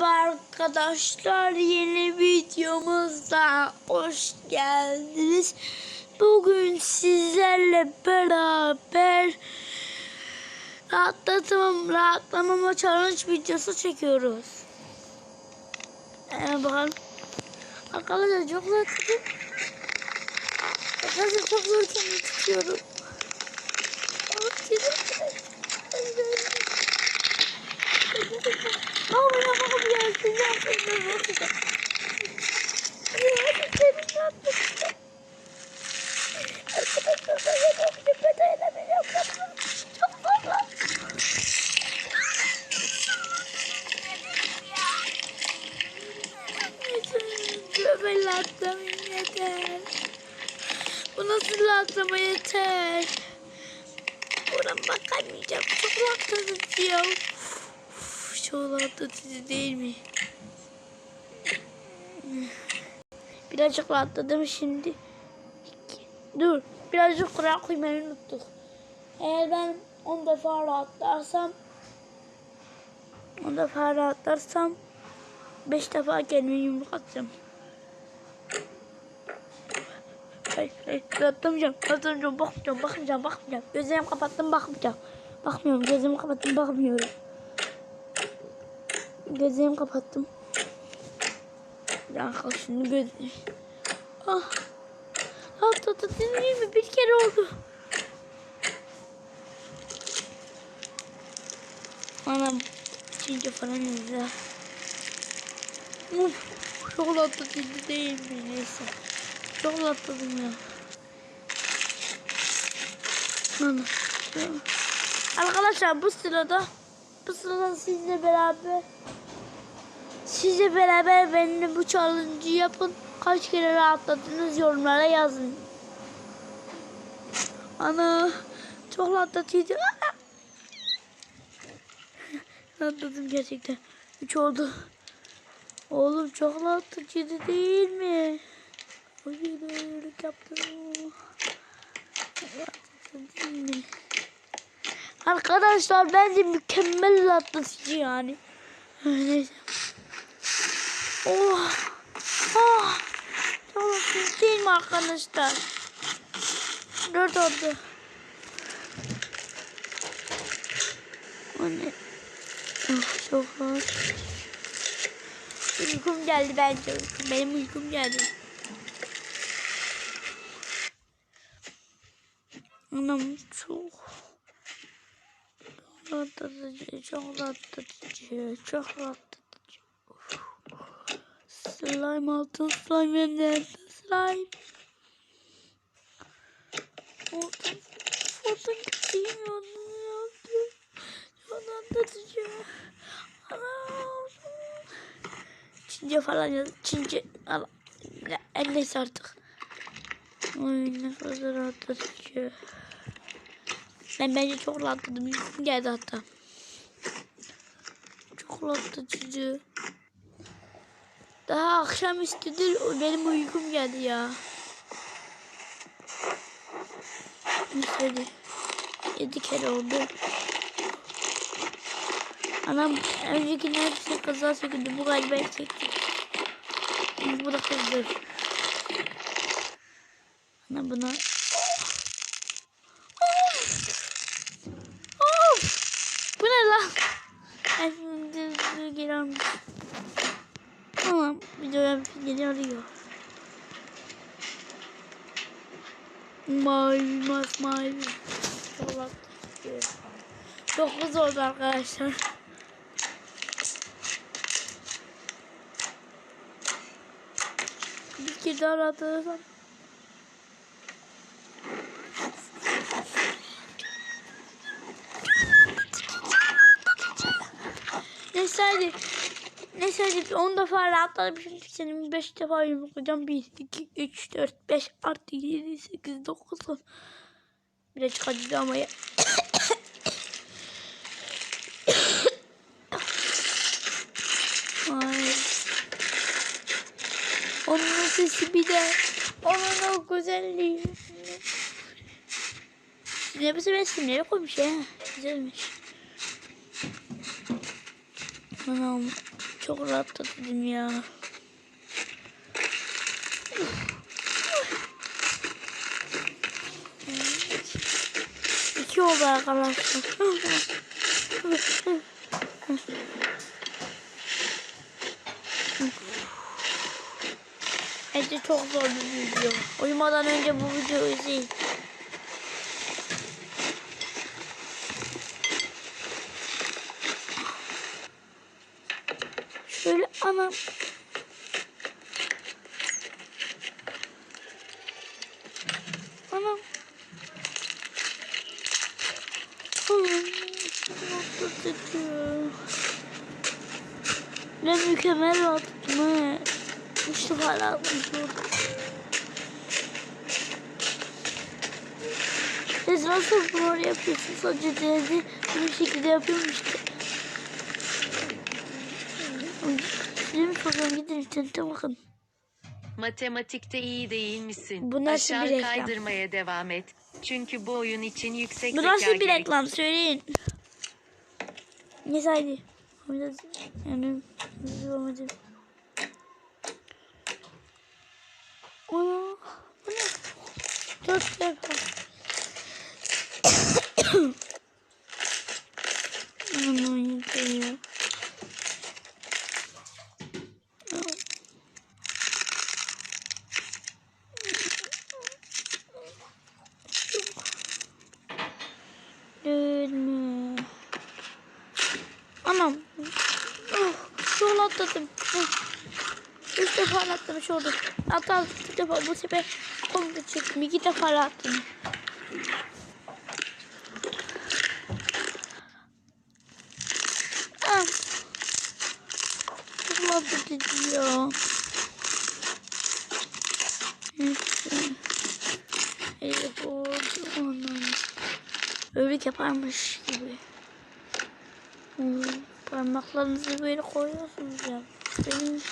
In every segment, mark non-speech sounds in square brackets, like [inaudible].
Merhaba arkadaşlar yeni videomuzda hoş geldiniz. Bugün sizlerle beraber rahatlatmam, rahatlamama challenge videosu çekiyoruz. Ee, bakalım. Arkadaşlar çok zor tutun. Arkadaşlar çok zor tutuyorum. Ama yapamam gelsin. Yapamam. Çok fazla. Böyle atlamayın yeter. Bu nasıl atlama yeter. Buradan bakamayacağım. Çok rahatlatıcı ya. Rahatlatıcı değil mi? Birazcık rahatladım şimdi. Dur. Birazcık kural koymayı unuttuk. Eğer ben 10 defa rahatlarsam 10 defa rahatlarsam 5 defa kendime yumruk atacağım. Hayır, hayır, rahatlamayacağım, rahatlamayacağım, bakmayacağım, bakmayacağım, bakmayacağım. Gözlerimi kapattım, bakmayacağım. Bakmıyorum, gözlerimi kapattım, bakmıyorum. Gözlerimi kapattım. Ya kalk şimdi göz... Ah. Rahatladı değil mi? Bir kere oldu. Anam. Üçüncü falan izle. Uf. Çok rahatlatıcı değil mi? Neyse. Çok rahatladım ya. Anam. Arkadaşlar bu sırada bu sırada sizle beraber sizle beraber benimle bu challenge'ı yapın. Kaç kere rahatladınız yorumlara yazın. Ana çok rahatlatıcı. [laughs] Rahatladım gerçekten. Üç oldu. Oğlum çok rahatlatıcıydı değil mi? Uyuyorduk yaptım. Rahatlatıcı değil mi? Arkadaşlar bence mükemmel rahatlatıcı yani. Neyse. Oh. Oh. Rahatlatıcı değil mi arkadaşlar? Dört oldu. O ne? Oh, çok rahat. Uykum geldi bence. Uykum. Benim uykum geldi. Anam çok rahatlatıcı, çok rahatlatıcı, çok rahatlatıcı. Slime altın slime hem slime. Altın altın değil onu yaptı. Çok rahatlatıcı. Çince falan yaz. Çince. Al. Ya, neyse artık. Ay ne fazla rahatlatıcı. Ben bence çok rahatladım. Uykum geldi hatta. Çok rahatlatıcı. Daha akşam üstüdür benim uykum geldi ya. Neyse Yedi kere oldu. Anam önceki hepsi kaza söküldü. Bu galiba erkekti. Bu da kızdır. Ana buna Of! Bu ne lan? Ben şimdi geri almış. Tamam. Videoya geri arıyor. Mavi masmavi. Çok hızlı oldu arkadaşlar. Bir kere daha rahatlarsam. Neyse hadi. Neyse hadi 10 defa rahatladım. Şimdi senin 5 defa yumruklayacağım. 1, 2, 3, 4, 5 artı 7, 8, 9, 10. Birazcık acıdı ama ya. Onun sesi bir de. Onun o güzelliği. Ne bu sefer simleri koymuş ya. Güzelmiş. Anam çok rahatladım ya. İki oldu arkadaşlar. Bence çok zor bir video. Uyumadan önce bu videoyu izleyin. Allah'ım, rahatlatıcı. Ne mükemmel defa rahatlamış oldum. Siz nasıl bunu yapıyorsunuz? Sadece denedi. Bu şekilde yapıyorum işte. Soruyorum gidin internete bakın. Matematikte iyi değil misin? Bu nasıl Aşağı bir reklam? kaydırmaya devam et. Çünkü bu oyun için yüksek Bu nasıl bir reklam söyleyin. Ne saydı? Biraz yani edelim. Ana, bu ne? Dört defa. Aman yeter ya. Dönme. Anam. Oh, yol atladım. Üç defa atlamış oldum. Hatta bir defa bu sefer komple çektim. İki defa atladım. Ah. Çok atlatıcı ya. Elif oldu onun. Örük yaparmış gibi. Hmm, parmaklarınızı böyle koyuyorsunuz ya. Benim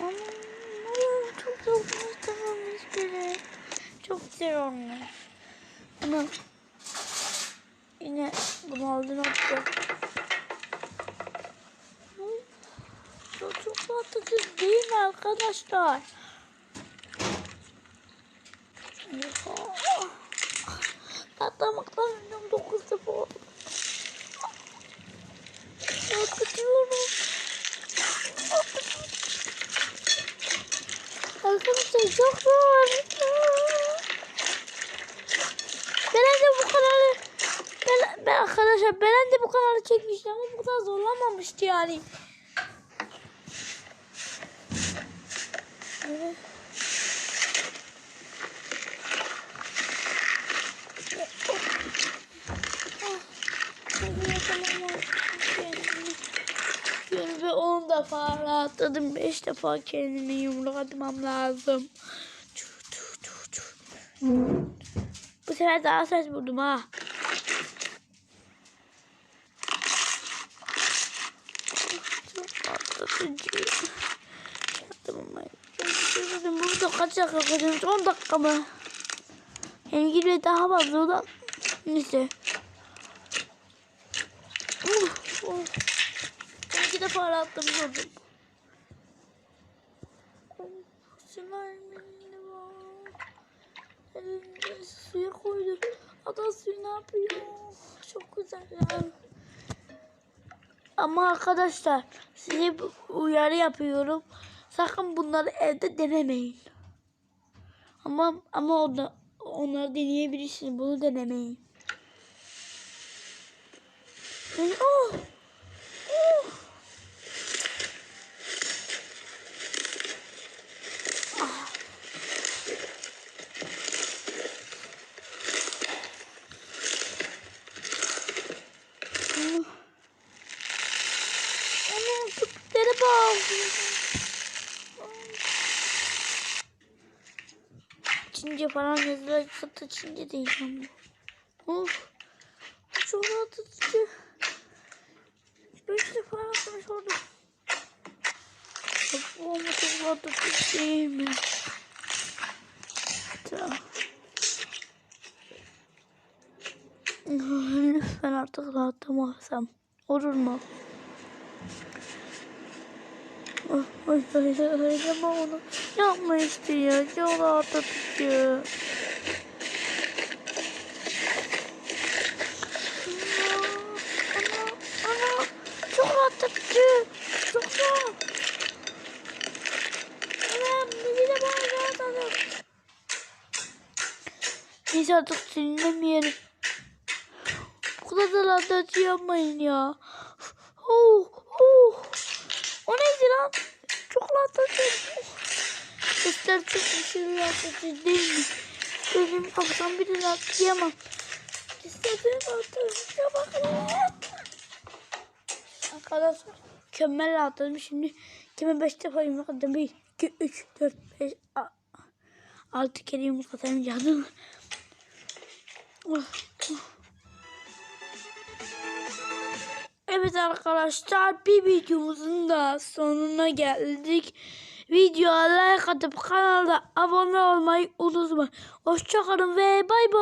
aman, çok güzel olmuş böyle. Çok güzel olmuş. Ama yine bunu aldın attı. Çok çok rahatlatıcı değil mi arkadaşlar? Atlamaktan önüm 9 defa oldu. Atlatıyorum. Arkadaşlar çok zor. Ben de bu kanalı ben, ben arkadaşlar ben de bu kanalı çekmiştim ama bu kadar zorlamamıştı yani. Evet. Ve 10 defa rahatladım. 5 defa kendimi lazım. Çu, çu, çu. Bu sefer daha ses vurdum ha. Çok rahatlatıcı. Tamam ben. Burada kaç dakika kalıyormuş? 10 dakika mı? Yani gibi daha fazla o da. Neyse. Uf, uf. Ben iki defa. Slime Elinde suya koydu. Ada suyu ne yapıyor? Çok güzel ya. Ama arkadaşlar size uyarı yapıyorum. Sakın bunları evde denemeyin. Ama ama o da onları deneyebilirsiniz. Bunu denemeyin. Oh! Önce parantezler katı içinde diyeceğim. Of. Çok rahat atıcı. Beş defa atmış oldum. Bu ama çok rahat atıcı değil mi? Tamam. Lütfen artık rahatlamasam. Olur mu? Ay, ay, ay, ay, ama onu yapma işte ya. Rahatlatıcı. Ana, ana, ana. Çok rahat. Anam beni de bana rahatladı. Neyse artık sinirlemeyelim. Bu kadar da yapmayın ya. Oh, oh. O neydi lan? Çok rahatlatıcı. Sesler çok bir şey rahatlatıcı değil mi? Benim kafam biri rahatlayamam. Sesler rahatlatıcı bakın. Arkadaşlar mükemmel rahatladım. Şimdi kime 5 defa yumruk atacağım. 1, 2, 3, 4, 5, 6 kere yumruk atamayacağım. Evet arkadaşlar bir videomuzun da sonuna geldik. Videoya like atıp kanala abone olmayı unutmayın. Hoşçakalın ve bay bay.